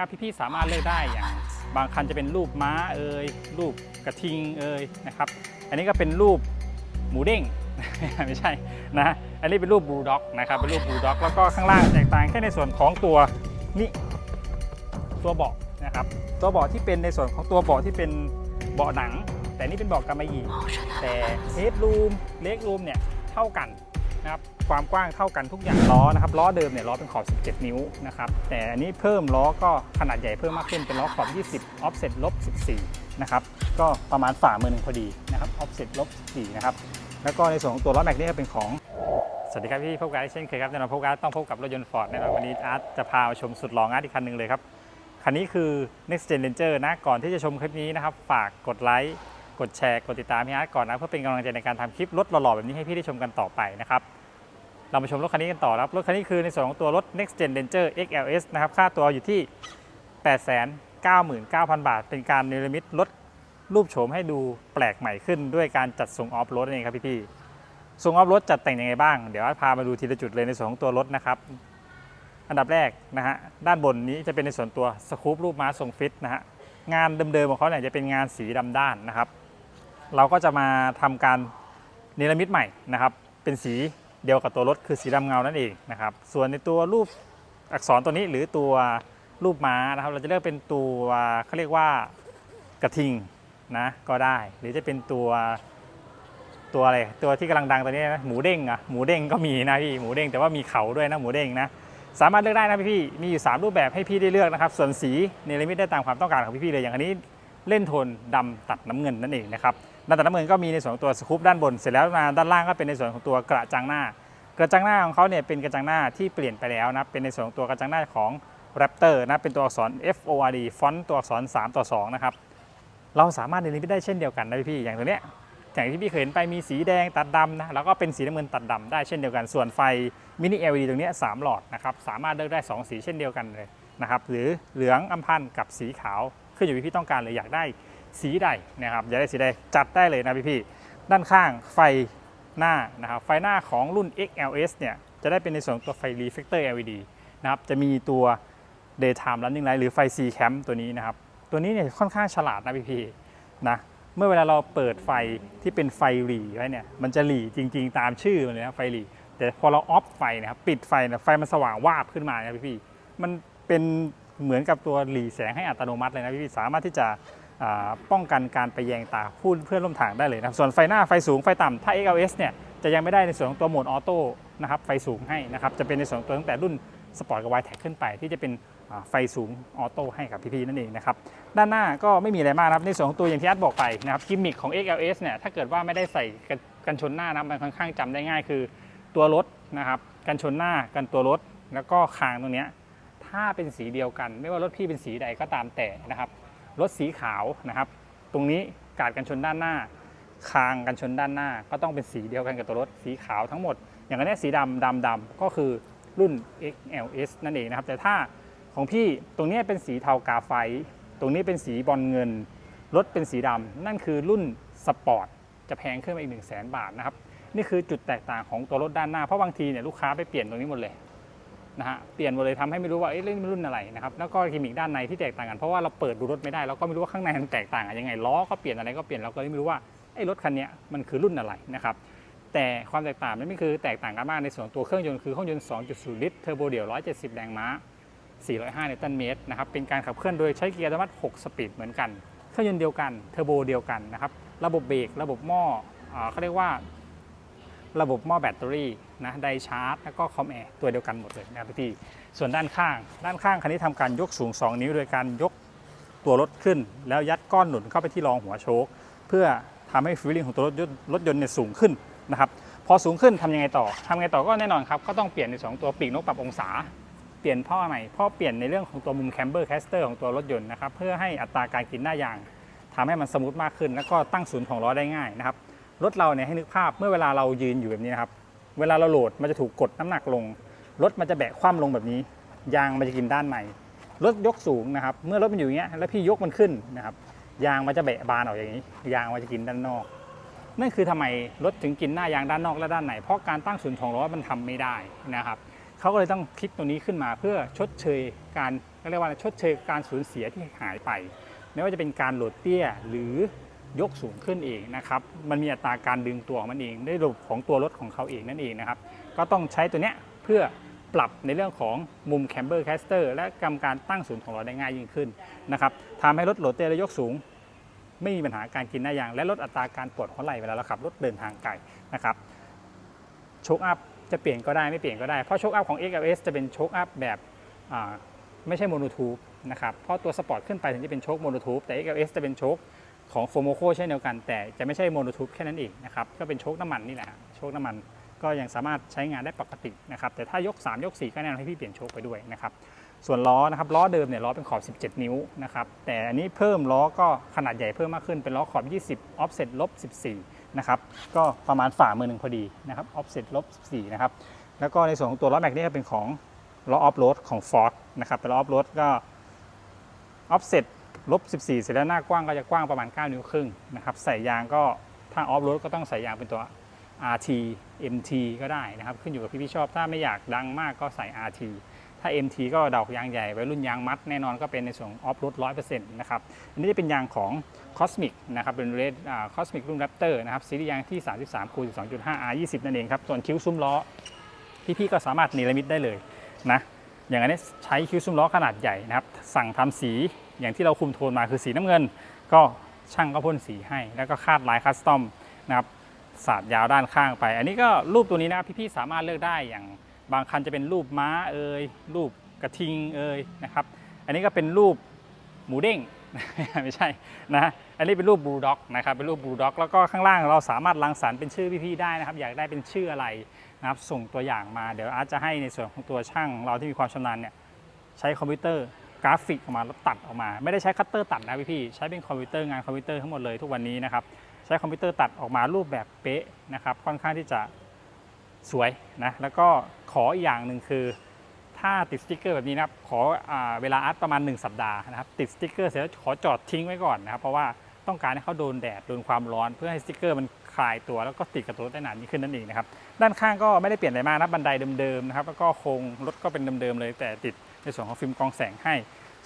ครับพี่ๆสามารถเลือกได้อย่างบางคันจะเป็นรูปม้าเอ่ยรูปกระทิงเอ่ยนะครับอันนี้ก็เป็นรูปหมูเด้งไม่ใช่นะอันนี้เป็นรูปบลูด็อกนะครับเป็นรูปบลูด็อกแล้วก็ข้างล่างแตกต่างแค่ในส่วนของตัวนี่ตัวเบาะนะครับตัวเบาะที่เป็นในส่วนของตัวเบาะที่เป็นเบาะหนัง แต่นี่เป็นเบาะกำมะหยี่แต่เฮดรูมเล็กรูมเนี่ยเท่ากันนะครับ ความกว้างเท่ากันทุกอย่างล้อนะครับล้อเดิมเนี่ยล้อเป็นขอบ 17 นิ้วนะครับแต่อันนี้เพิ่มล้อก็ขนาดใหญ่เพิ่มมากขึ้นเป็นล้อขอบ 20 offset ลบ 14 นะครับก็ประมาณฝ่ามือหนึ่งพอดีนะครับ offset ลบ 14 นะครับแล้วก็ในส่วนของตัวล้อแม็กนี่ก็เป็นของสวัสดีครับพี่พบกันเช่นเคยครับแน่นอนพบกันต้องพบกับรถยนต์ฟอร์ดแน่นอนวันนี้อาร์ตจะพามาชมสุดหล่ออาร์ตอีกคันหนึ่งเลยครับคันนี้คือ next gen ranger นะก่อนที่จะชมคลิปนี้นะครับฝากกดไลค์กดแชร์ กดติดตามพี่อาร์ตก่อนนะ เพื่อเป็นกำลังใจในการทำคลิปรถหล่อๆแบบนี้ให้พี่ได้ชมกันต่อไปนะครับ เรามาชมรถคันนี้กันต่อครับ รถคันนี้คือในส่วนของตัวรถ next gen ranger XLS นะครับ ค่าตัวอยู่ที่ 899,000 บาท เป็นการเนรมิตรถรูปโฉมให้ดูแปลกใหม่ขึ้น ด้วยการจัดทรงออฟโรดนั่เองครับพี่ๆทรงออฟรถจัดแต่งยังไงบ้าง เดี๋ยวพามาดูทีละจุดเลยในส่วนของตัวรถนะครับ อันดับแรกนะฮะ ด้านบนนี้จะเป็นในส่วนตัวสกูปรูปม้าทรงฟิตนะฮะ งานเดิมๆของเขาเนี่ยจะเป็นงานสีดำด้านนะครับ เราก็จะมาทำการเนรมิตใหม่นะครับ เป็นสี เดียวกับตัวรถคือสีดำเงานั่นเองนะครับ ส่วนในตัวรูปอักษรตัวนี้หรือตัวรูปม้านะครับ เราจะเลือกเป็นตัวเขาเรียกว่ากระทิงนะก็ได้ หรือจะเป็นตัวตัวอะไรตัวที่กำลังดังตอนนี้นะหมูเด้งอะหมูเด้งก็มีนะพี่หมูเด้งแต่ว่ามีเขาด้วยนะหมูเด้งนะสามารถเลือกได้นะพี่ๆมีอยู่ 3 รูปแบบให้พี่ได้เลือกนะครับ ส่วนสีเนรมิตได้ตามความต้องการของพี่ๆเลยอย่างอันนี้เล่นโทนดำตัดน้ำเงินนั่นเองนะครับ ด้านตัดน้ำเงินก็มีในส่วนของตัวสกูปด้านบน เสร็จแล้วมาด้านล่างก็เป็นในส่วนของตัวกระจังหน้า กระจังหน้าของเขาเนี่ยเป็นกระจังหน้าที่เปลี่ยนไปแล้วนะเป็นในส่วนของตัวกระจังหน้าของ Raptor นะเป็นตัวอักษร F O R D ฟอนต์ตัวอักษร 3 ต่อ 2 นะครับ เราสามารถเนรมิตได้เช่นเดียวกันนะพี่ๆอย่างตัวเนี้ยอย่างที่พี่เคยเห็นไปมีสีแดงตัดดำนะแล้วก็เป็นสีน้ำเงินตัดดำได้เช่นเดียวกัน ส่วนไฟมินิ LED ตรงเนี้ยสามหลอดนะครับสามารถเลือกได้ 2 สีเช่นเดียวกันเลยนะครับหรือเหลืองอำพันกับสีขาวขึ้นอยู่ที่พี่ต้องการเลยอยากได้ สีใดนะครับอยากได้สีใดจัดได้เลยนะพี่ๆด้านข้างไฟหน้านะครับไฟหน้าของรุ่น XLS เนี่ยจะได้เป็นในส่วนตัวไฟ reflector LED นะครับจะมีตัว daytime running light หรือไฟ C cam ตัวนี้นะครับ ตัวนี้เนี่ยค่อนข้างฉลาดนะพี่ๆนะเมื่อเวลาเราเปิดไฟที่เป็นไฟหลีไว้เนี่ยมันจะหลีจริง ๆ ตามชื่อมันเลยนะไฟหลีแต่พอเราออฟไฟนะครับปิดไฟเนี่ยไฟมันสว่างวาบขึ้นมานะพี่ๆมันเป็นเหมือนกับตัวหลีแสงให้อัตโนมัติเลยนะพี่ๆสามารถที่จะ ป้องกันการไปแยงตาผู้เพื่อนร่วมทางได้เลยนะครับส่วนไฟหน้าไฟสูงไฟต่ำถ้า XLS เนี่ยจะยังไม่ได้ในส่วนของตัวโหมดออโต้นะครับไฟสูงให้นะครับจะเป็นในส่วนตัวตั้งแต่รุ่นสปอร์ตกับ y t แท็กขึ้นไป ที่จะเป็นไฟสูงออโต้ให้กับพี่ๆนั่นเองนะครับด้านหน้าก็ไม่มีอะไรมากนะครับในส่วนของตัวอย่างที่อาร์ตบอกไปนะครับกิมมิคของ XLS เนี่ยถ้าเกิดว่าไม่ได้ใส่กันชนหน้านะมันค่อนข้างจำได้ง่ายคือตัวรถนะครับกันชนหน้ากันตัวรถ แล้วก็คางตรงเนี้ยถ้าเป็นสีเดียวกัน ไม่ว่ารถพี่เป็นสีใดก็ตามแต่นะครับ รถสีขาวนะครับ ตรงนี้กาดกันชนด้านหน้า คางกันชนด้านหน้า ก็ต้องเป็นสีเดียวกันกับตัวรถสีขาวทั้งหมด อย่างนเนี้ยสีดำดำดำก็คือรุ่น XLS นั่นเองนะครับ แต่ถ้าของพี่ตรงนี้เป็นสีเทากาไฟ ตรงนี้เป็นสีบอลเงิน รถเป็นสีดำนั่นคือรุ่นสปอร์ตจะแพงขึ้นมาอีก 1 0 0 0 0แบาทนะครับ นี่คือจุดแตกต่างของตัวรถด้านหน้า เพราะบางทีเนี่ยลูกค้าไปเปลี่ยนตรงนี้หมดเลย นะฮะเปลี่ยนหมดเลยทำให้ไม่รู้ว่าเอ๊ะเล่นรุ่นอะไรนะครับแล้วก็กิมมิคด้านในที่แตกต่างกันเพราะว่าเราเปิดดูรถไม่ได้เราก็ไม่รู้ว่าข้างในมันแตกต่างกันยังไงล้อก็เปลี่ยนอะไรก็เปลี่ยนเราก็เลยไม่รู้ว่าไอ้รถคันนี้มันคือรุ่นอะไรนะครับแต่ความแตกต่างมันไม่คือแตกต่างกันมากในส่วนตัวเครื่องยนต์คือเครื่องยนต์ 2.0 ลิตรเทอร์โบเดี่ยว 170 แรงม้า 405 นิวตันเมตรนะครับเป็นการขับเคลื่อนโดยใช้เกียร์อัตโนมัติ 6 สปีดเหมือนกัน เครื่องยนต์เดียวกันเทอร์โบเดียวกันนะครับระบบเบรกระบบหม้อเขาเรียกว่า ระบบหม้อแบตเตอรี่นะไดชาร์จ แล้วก็คอมแอร์ตัวเดียวกันหมดเลยนะครับพี่ส่วนด้านข้าง ด้านข้างคันนี้ทำการยกสูง 2 นิ้วโดยการยกตัวรถขึ้น แล้วยัดก้อนหนุนเข้าไปที่รองหัวโชคเพื่อทำให้ฟีลลิ่งของตัวรถยรถยนต์เนี่ยสูงขึ้นนะครับพอสูงขึ้นทำยังไงต่อทำยังไงต่อก็แน่นอนครับก็ต้องเปลี่ยนในสองตัวปีกนกปรับองศาเปลี่ยนพ่อใหม่พ่อเปลี่ยนในเรื่องของตัวมุมแคมเบอร์แคสเตอร์ของตัวรถยนต์นะครับเพื่อให้อัตราการกินหน้ายางทำให้มันสมูทมากขึ้น แล้วก็ตั้งศูนย์ของล้อได้ง่ายนะครับ รถเราเนี่ยให้นึกภาพเมื่อเวลาเรายืนอยู่แบบนี้นะครับ เวลาเราโหลดมันจะถูกกดน้ำหนักลง รถมันจะแบะคว่ำลงแบบนี้ ยางมันจะกินด้านในรถยกสูงนะครับ เมื่อรถมันอยู่อย่างเงี้ยแล้วพี่ยกมันขึ้นนะครับ ยางมันจะแบะบานออกอย่างนี้ ยางมันจะกินด้านนอก นั่นคือทำไมรถถึงกินหน้ายางด้านนอกและด้านใน เพราะการตั้งศูนย์ของล้อมันทำไม่ได้นะครับเขาก็เลยต้องคิดตัวนี้ขึ้นมาเพื่อชดเชยการก็เรียกว่าชดเชยการสูญเสียที่หายไป ไม่ว่าจะเป็นการโหลดเตี้ยหรือ ยกสูงขึ้นเองนะครับ มันมีอัตราการดึงตัวของมันเองได้ระบบของตัวรถของเขาเองนั่นเองนะครับ ก็ต้องใช้ตัวเนี้ยเพื่อปรับในเรื่องของมุมแคมเบอร์แคสเตอร์และกำการตั้งศูนย์ของเราได้ง่ายยิ่งขึ้นนะครับทำให้รถโหลดเตี้ยและยกสูง ไม่มีปัญหาการกินหน้ายาง และลดอัตราการปวดหัวไหล่เวลาเราขับรถเดินทางไกลนะครับโชคอัพจะเปลี่ยนก็ได้ไม่เปลี่ยนก็ได้ เพราะโชคอัพของ XLS จะเป็นโชคอัพแบบไม่ใช่โมโนทูบนะครับเพราะตัวสปอร์ตขึ้นไปถึงจะเป็นโชคโมโนทูบแต่ XLS จะเป็นโชค ของโฟโมโคเช่นเดียวกัน แต่จะไม่ใช่โมโนทูบแค่นั้นเองนะครับก็เป็นโชคน้ำมันนี่แหละโชคน้ำมันก็ยังสามารถใช้งานได้ปกตินะครับแต่ถ้ายก 3 ยก 4 ก็แนะนำให้พี่เปลี่ยนโชคไปด้วยนะครับส่วนล้อนะครับล้อเดิมเนี่ยล้อเป็นขอบ 17 นิ้วนะครับแต่อันนี้เพิ่มล้อก็ขนาดใหญ่เพิ่มมากขึ้นเป็นล้อขอบ 20 offset ลบ14นะครับก็ประมาณฝ่ามือหนึ่งพอดีนะครับ offset ลบ14นะครับแล้วก็ในส่วนของตัวล้อแม็กนี่เป็นของล้อออฟโรดของ Ford นะครับเป็นล้อออฟโรดก็ offset ลบ14 เสร็จแล้วหน้ากว้างก็จะกว้างประมาณ 9 นิ้วครึ่งนะครับใส่ยางก็ถ้าออฟโรดก็ต้องใส่ยางเป็นตัว RT MT ก็ได้นะครับ ขึ้นอยู่กับพี่พี่ชอบ ถ้าไม่อยากดังมากก็ใส่ RT ถ้า MT ก็ดอกยางใหญ่ไว้รุ่นยางมัดแน่นอนก็เป็นในส่วนออฟโรด100%นะครับ อันนี้จะเป็นยางของ Cosmic นะครับ เป็นเรดอ่า Cosmic รุ่น Raptor นะครับ ซีรีส์ยางที่ 33คูณ12.5 R 20 นั่นเองครับ ส่วนคิ้วซุ้มล้อ พี่ๆก็สามารถเนรมิตได้เลยนะ อย่างอันนี้ใช้คิ้วซุ้มล้อขนาดใหญ่นะครับ สั่งทำสี อย่างที่เราคุมโทนมาคือสีน้ำเงิน ก็ช่างก็พ่นสีให้ แล้วก็คาดลายคัสตอมนะครับสาดยาวด้านข้างไป อันนี้ก็รูปตัวนี้นะพี่ๆสามารถเลือกได้อย่างบางคันจะเป็นรูปม้าเอ่ยรูปกระทิงเอ่ยนะครับ อันนี้ก็เป็นรูปหมูเด้งไม่ใช่นะอันนี้เป็นรูปบูลด็อกนะครับเป็นรูปบูลด็อกแล้วก็ข้างล่างเราสามารถรังสรรค์เป็นชื่อพี่ๆได้นะครับ อยากได้เป็นชื่ออะไรนะครับส่งตัวอย่างมาเดี๋ยวอาจจะให้ในส่วนของตัวช่างเราที่มีความชำนาญเนี่ยใช้คอมพิวเตอร์ ราฟิกออกมาแล้วตัดออกมา ไม่ได้ใช้คัตเตอร์ตัดนะพี่ๆใช้เป็นคอมพิวเตอร์งานคอมพิวเตอร์ทั้งหมดเลยทุกวันนี้นะครับใช้คอมพิวเตอร์ตัดออกมารูปแบบเป๊ะนะครับค่อนข้างที่จะสวยนะแล้วก็ขออีกอย่างหนึ่งคือ ถ้าติดสติ๊กเกอร์แบบนี้นะครับขออเวลาอัดประมาณ 1 สัปดาห์นะครับติดสติ๊กเกอร์เสร็จแล้วขอจอดทิ้งไว้ก่อนนะครับเพราะว่าต้องการให้เขาโดนแดดโดนความร้อนเพื่อให้สติ๊กเกอร์มันคลายตัวแล้วก็ติดกับตัวรถได้นานยิ่งขึ้นนั่นเองนะครับด้านข้างก็ไม่ได้เปลี่ยนอะไรมากนะบันไดเดิมๆนะครับแล้วก็โครงรถก็เป็นเดิมๆเลยแต่ติด ในส่วนของฟิล์มกรองแสงให้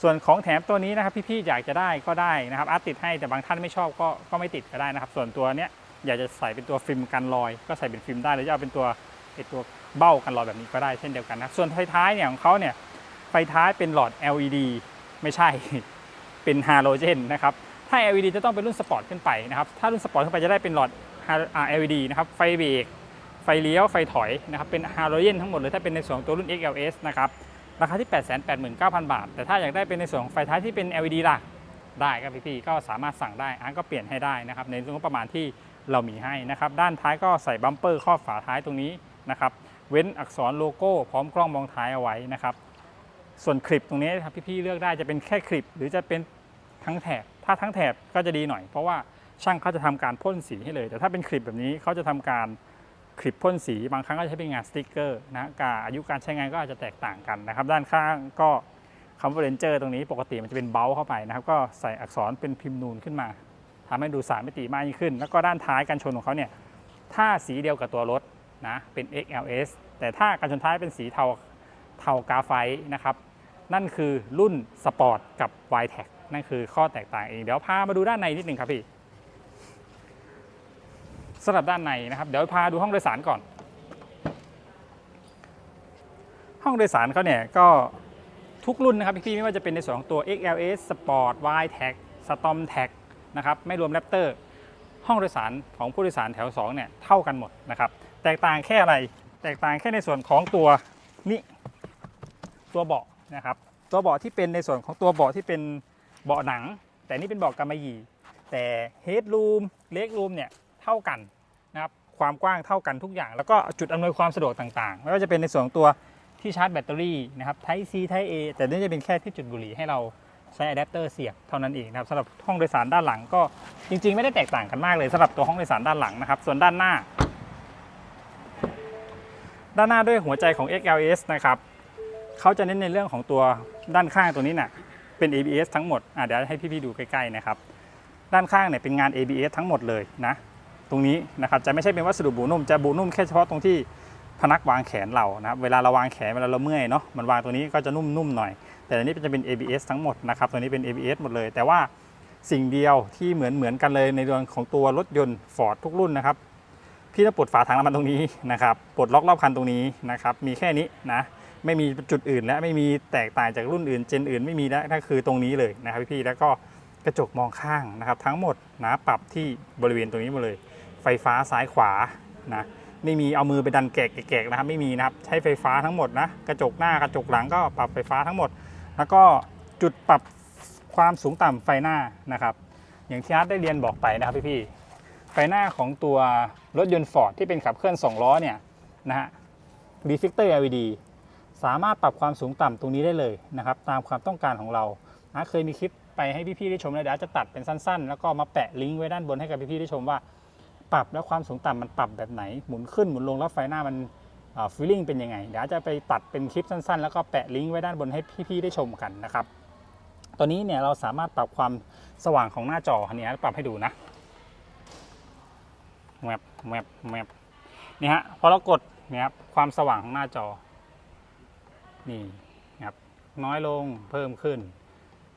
ส่วนของแถมตัวนี้นะครับพี่ๆอยากจะได้ก็ได้นะครับอาร์ตติดให้แต่บางท่านไม่ชอบก็ก็ไม่ติดก็ได้นะครับ ส่วนตัวเนี้ยอยากจะใส่เป็นตัวฟิล์มกันรอย ก็ใส่เป็นฟิล์มได้หรือจะเอาเป็นตัวไอตัวเบ้ากันรอยแบบนี้ก็ได้เช่นเดียวกันนะครับส่วนไฟท้ายเนี่ยของเขาเนี่ยไฟท้ายเป็นหลอด LED ไม่ใช่ เป็นฮาโลเจนนะครับถ้า LED จะต้องเป็นรุ่นสปอร์ตขึ้นไปนะครับถ้ารุ่นสปอร์ตขึ้นไปจะได้เป็นหลอด LED นะครับไฟเบรกไฟเลี้ยวไฟถอยนะครับเป็นฮาโลเจนทั้งหมดเลยถ้าเป็นในส่วนของตัวรุ่น XLS นะครับ ราคาที่ 889,000 บาท แต่ถ้าอยากได้เป็นในส่วนของไฟท้ายที่เป็น LED ล่ะ ได้ครับพี่ๆก็สามารถสั่งได้อันก็เปลี่ยนให้ได้นะครับ ในงบประมาณที่เรามีให้นะครับ ด้านท้ายก็ใส่บัมเปอร์ครอบฝาท้ายตรงนี้นะครับ เว้นอักษรโลโก้พร้อมกล้องมองท้ายเอาไว้นะครับ ส่วนคลิปตรงนี้ครับพี่ๆเลือกได้จะเป็นแค่คลิป หรือจะเป็นทั้งแถบ ถ้าทั้งแถบก็จะดีหน่อย เพราะว่าช่างเขาจะทำการพ่นสีให้เลย แต่ถ้าเป็นคลิปแบบนี้เขาจะทำการ คลิปพ่นสีบางครั้งก็ใช้เป็นงานสติกเกอร์นะการอายุการใช้งานก็อาจจะแตกต่างกันนะครับ ด้านข้างก็คำว่าเรนเจอร์ตรงนี้ปกติมันจะเป็นเบลเข้าไปนะครับ ก็ใส่อักษรเป็นพิมพ์นูนขึ้นมาทำให้ดูสามมิติมากยิ่งขึ้น แล้วก็ด้านท้ายกันชนของเขาเนี่ยถ้าสีเดียวกับตัวรถนะเป็น XLS แต่ถ้ากันชนท้ายเป็นสีเทาเทากาไฟนะครับ นั่นคือรุ่นสปอร์ตกับ y t e c นั่นคือข้อแตกต่างเอง เดี๋ยวพามาดูด้านในนิดหนึ่งครับพี่ สำหรับด้านในนะครับ เดี๋ยวพาดูห้องโดยสารก่อน ห้องโดยสารเขาเนี่ยก็ทุกรุ่นนะครับพี่ไม่ว่าจะเป็นในส่วนของตัว XLS Sport y t e c Storm t a g นะครับไม่รวม Raptor ห้องโดยสารของผู้โดยสารแถว2เนี่ยเท่ากันหมดนะครับแตกต่างแค่อะไร แตกต่างแค่ในส่วนของตัวนี่ตัวเบาะนะครับตัวเบาะที่เป็นในส่วนของตัวเบาะที่เป็นเบาะหนัง แต่นี่เป็นเบาะกำมะหยี่แต่ Headroom Legroom เนี่ย ท่ากันนะครับความกว้างเท่ากันทุกอย่าง แล้วก็จุดอำนวยความสะดวกต่างๆไม่ว่าจะเป็นในส่วนของตัวที่ชาร์จแบตเตอรี่นะครับ Type C Type A แต่นี่จะเป็นแค่ที่จุดบุหรี่ให้เราใช้อะแดปเตอร์เสียบเท่านั้นเองนะครับสำหรับห้องโดยสารด้านหลังก็จริง ๆ ไม่ได้แตกต่างกันมากเลยสำหรับตัวห้องโดยสารด้านหลังนะครับ ส่วนด้านหน้า ด้านหน้าด้วยหัวใจของ XLS นะครับเขาจะเน้นในเรื่องของตัวด้านข้างตัวนี้น่ะเป็น ABS ทั้งหมดอะเดี๋ยวให้พี่ๆดูใกล้ๆนะครับ ด้านข้างเนี่ยเป็นงาน ABS ทั้งหมดเลยนะ ตรงนี้นะครับจะไม่ใช่เป็นวัสดุบูนุ่มจะบูนุ่มแค่เฉพาะตรงที่พนักวางแขนเรานะครับเวลาเราวางแขนเวลาเราเมื่อยเนาะมันวางตรงนี้ก็จะนุ่มๆหน่อย แต่อันนี้จะเป็น ABS ทั้งหมดนะครับตัวนี้เป็น ABS หมดเลย แต่ว่าสิ่งเดียวที่เหมือนเหมือนกันเลยในเรื่องของตัวรถยนต์ Ford ทุกรุ่นนะครับพี่จะปลดฝาถังน้ำมันตรงนี้นะครับปลดล็อกรอบคันตรงนี้นะครับมีแค่นี้นะไม่มีจุดอื่นและไม่มีแตกต่างจากรุ่นอื่นเจนอื่นไม่มีแล้วนั่นคือตรงนี้เลยนะครับพี่ๆแล้วก็กระจกมองข้างนะครับทั้งหมดนะปรับที่บริเวณตรงนี้หมาเลย ไฟฟ้าซ้ายขวานะไม่มีเอามือไปดันแกะแกะนะครับไม่มีนะครับใช้ไฟฟ้าทั้งหมดนะกระจกหน้ากระจกหลังก็ปรับไฟฟ้าทั้งหมด แล้วก็จุดปรับความสูงต่ำไฟหน้านะครับ อย่างที่อาร์ตได้เรียนบอกไปนะครับพี่ๆไฟหน้าของตัวรถยนต์ Ford ที่เป็นขับเคลื่อน2ล้อเนี่ยนะฮะ reflector LED สามารถปรับความสูงต่ำตรงนี้ได้เลยนะครับ ตามความต้องการของเรานะเคยมีคลิปไปให้พี่ๆได้ชมแล้วเดี๋ยวจะตัดเป็นสั้นๆ แล้วก็มาแปะลิงก์ไว้ด้านบนให้กับพี่ๆได้ชมว่า ปรับแล้วความสูงต่ำมันปรับแบบไหน หมุนขึ้นหมุนลงแล้วไฟหน้ามันฟีลลิ่งเป็นยังไง เดี๋ยวจะไปตัดเป็นคลิปสั้นๆ แล้วก็แปะลิงก์ไว้ด้านบนให้พี่ๆได้ชมกันนะครับตัวนี้เนี่ยเราสามารถปรับความสว่างของหน้าจออันนี้ปรับให้ดูนะแมปแมปแมปนี่ฮะพอเรากดเนี่ยครับความสว่างของหน้าจอนี่นะครับน้อยลงเพิ่มขึ้น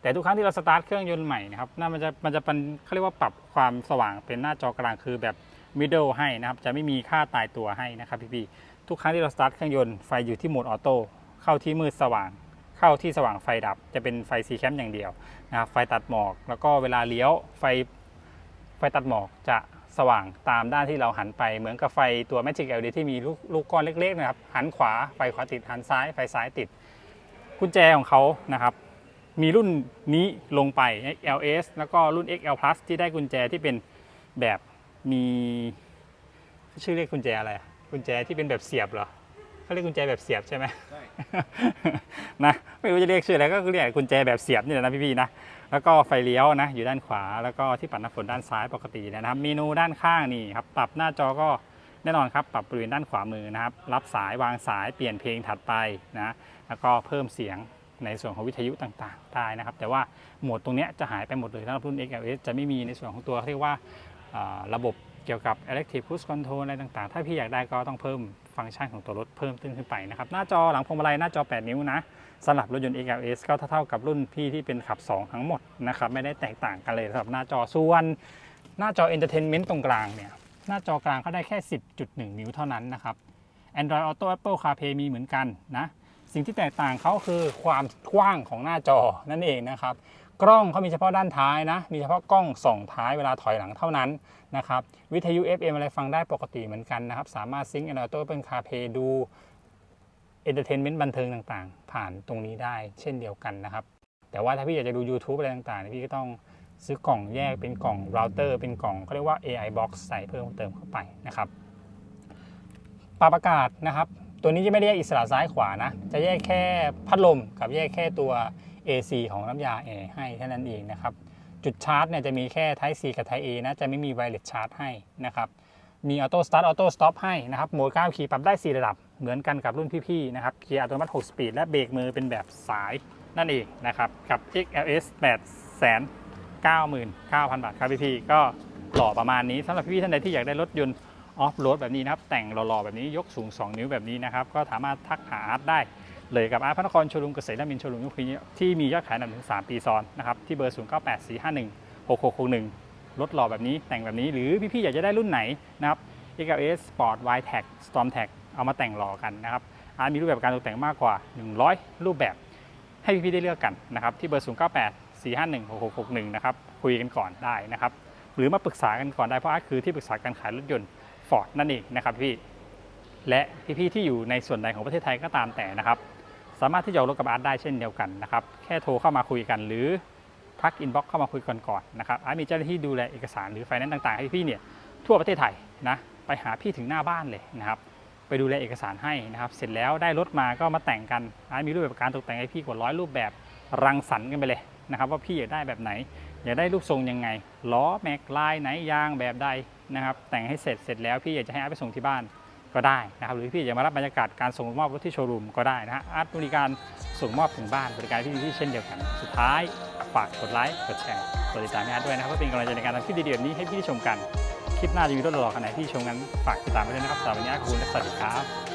แต่ทุกครั้งที่เราสตาร์ทเครื่องยนต์ใหม่นะครับน่ามันจะมันจะเป็นเขาเรียกว่าปรับความสว่างเป็นหน้าจอกลางคือแบบ middle ให้นะครับ จะไม่มีค่าตายตัวให้นะครับพี่ๆทุกครั้งที่เราสตาร์ทเครื่องยนต์ไฟอยู่ที่โหมดออโต้เข้าที่มืดสว่าง เข้าที่สว่างไฟดับ จะเป็นไฟซีแคมอย่างเดียวนะครับไฟตัดหมอก แล้วก็เวลาเลี้ยวไฟไฟตัดหมอกจะสว่างตามด้านที่เราหันไปเหมือนกับไฟตัว Magic LED ที่มีลูกลูกก้อนเล็กๆนะครับหันขวาไฟขวาติดหันซ้ายไฟซ้ายติดกุญแจของเขานะครับ มีรุ่นนี้ลงไป XLS แล้วก็รุ่น XL Plus ที่ได้กุญแจที่เป็นแบบมีชื่อเรียกกุญแจอะไรอะกุญแจที่เป็นแบบเสียบเหรอเขาเรียกกุญแจแบบเสียบใช่ไหมใช่นะไม่รู้จะเรียกชื่ออะไรก็เรียกกุญแจแบบเสียบนี่แหละนะพี่ๆนะแล้วก็ไฟเลี้ยวนะอยู่ด้านขวาแล้วก็ที่ปัดน้ำฝนด้านซ้ายปกตินะครับ เมนูด้านข้างนี่ครับปรับหน้าจอก็แน่นอนครับปรับบริเวณด้านขวามือนะครับ รับสายวางสายเปลี่ยนเพลงถัดไปนะแล้วก็เพิ่มเสียง ในส่วนของวิทยุต่างๆได้นะครับ แต่ว่าโหมดตรงนี้จะหายไปหมดเลยสำหรับรุ่น XLS จะไม่มีในส่วนของตัวเรียกว่าระบบเกี่ยวกับ Electric Cruise Control อะไรต่างๆ ถ้าพี่อยากได้ก็ต้องเพิ่มฟังก์ชันของตัวรถเพิ่มขึ้นไปนะครับ หน้าจอหลังพวงมาลัยหน้าจอ 8 นิ้วนะสำหรับรถยนต์ XLS ก็เท่าๆกับรุ่นพี่ที่เป็นขับ 2 ทั้งหมดนะครับ ไม่ได้แตกต่างกันเลยสำหรับหน้าจอ ส่วน หน้าจอ Entertainment ตรงกลางเนี่ย หน้าจอกลางเขาได้แค่ 10.1 นิ้วเท่านั้นนะครับ Android Auto Apple CarPlay มีเหมือนกันนะ สิ่งที่แตกต่างเขาคือความกว้างของหน้าจอนั่นเองนะครับ กล้องเขามีเฉพาะด้านท้ายนะ มีเฉพาะกล้องส่องท้ายเวลาถอยหลังเท่านั้นนะครับ วิทยุ FM อะไรฟังได้ปกติเหมือนกันนะครับ สามารถซิงค์ Android Auto Apple CarPlay ดู Entertainment บันเทิงต่างๆ ผ่านตรงนี้ได้เช่นเดียวกันนะครับ แต่ว่าถ้าพี่อยากจะดู YouTube อะไรต่างๆพี่ก็ต้องซื้อกล่องแยกเป็นกล่องเราเตอร์เป็นกล่องเขาเรียกว่า AI box ใส่เพิ่มเติมเข้าไปนะครับปรับอากาศนะครับ ตัวนี้จะไม่ได้แยกอิสระซ้ายขวานะ จะแยกแค่พัดลมกับแยกแค่ตัว AC ของน้ำยาแอร์ให้เท่านั้นเองนะครับ จุดชาร์จเนี่ยจะมีแค่ Type C กับ Type A นะ จะไม่มี Wireless Charge ให้นะครับ มีออโต้สตาร์ทออโต้สต็อปให้นะครับ โหมด9คีย์ปรับได้ 4 ระดับ เหมือนกันกับรุ่นพี่ๆนะครับ เกียร์อัตโนมัติ 6 สปีด และเบรกมือเป็นแบบสายนั่นเองนะครับ กับ XLS 8 99,000 บาทครับพี่ๆก็หล่อประมาณนี้สำหรับพี่ๆท่านใดที่อยากได้รถยนต์ ออฟโรดแบบนี้นะครับ แต่งหล่อๆแบบนี้ยกสูง 2 นิ้วแบบนี้นะครับ ก็สามารถทักหาอาร์ตได้เลยกับอาร์ตพระนครชลุมเกษตรนมินชลุมยุคนี้ที่มียอดขายนำถึง 3 ปีซ้อนนะครับ ที่เบอร์ 0 9 8 4 5 1 6 6 6 1 รถหล่อแบบนี้แต่งแบบนี้หรือพี่ๆอยากจะได้รุ่นไหนนะครับ XLS Sport Y Tag Storm Tag เอามาแต่งหล่อกันนะครับอาร์ตมีรูปแบบการตกแต่งมากกว่า 100 รูปแบบให้พี่ๆได้เลือกกันนะครับที่เบอร์ 0 9 8 4 5 1 6 6 6 1 นะครับคุยกันก่อนได้นะครับหรือมาปรึกษากันก่อนได้เพราะอาร์ตคือที่ปรึกษาการขายรถยนต์ Ford นั่นเองนะครับพี่ และพี่ๆที่อยู่ในส่วนใดของประเทศไทยก็ตามแต่นะครับ สามารถที่จะออกรถกับอาร์ตได้เช่นเดียวกันนะครับ แค่โทรเข้ามาคุยกัน หรือทักอินบ็อกเข้ามาคุยกันก่อนนะครับอาร์ตมีเจ้าหน้าที่ดูแลเอกสารหรือไฟแนนซ์ต่างๆ ให้พี่เนี่ยทั่วประเทศไทยนะไปหาพี่ถึงหน้าบ้านเลยนะครับไปดูแลเอกสารให้นะครับ เสร็จแล้วได้รถมาก็มาแต่งกันอาร์ตมีรูปแบบการตกแต่งให้พี่กว่าร้อยรูปแบบรังสรรค์กันไปเลยนะครับ ว่าพี่อยากได้แบบไหนอยากได้รูปทรงยังไงล้อแม็กลายไหนยางแบบใด นะครับแต่งให้เสร็จเสร็จแล้วพี่อยากจะให้อาร์ตไปส่งที่บ้านก็ได้นะครับหรือพี่อยากมารับบรรยากาศการส่งมอบรถที่โชว์รูมก็ได้นะฮะอาร์ตบริการส่งมอบถึงบ้านบริการที่ดีที่เช่นเดียวกัน สุดท้ายฝากกดไลค์กดแชร์กดติดตามอาร์ตด้วยนะครับเพื่อเป็นกำลังใจในการทำคลิปดีๆแบบนี้ให้พี่ได้ชมกันคลิปหน้าจะมีรถหล่อๆขนาดที่ชมกันฝากติดตามไว้ด้วยนะครับสำหรับวันนี้ขอบคุณและสวัสดีครับ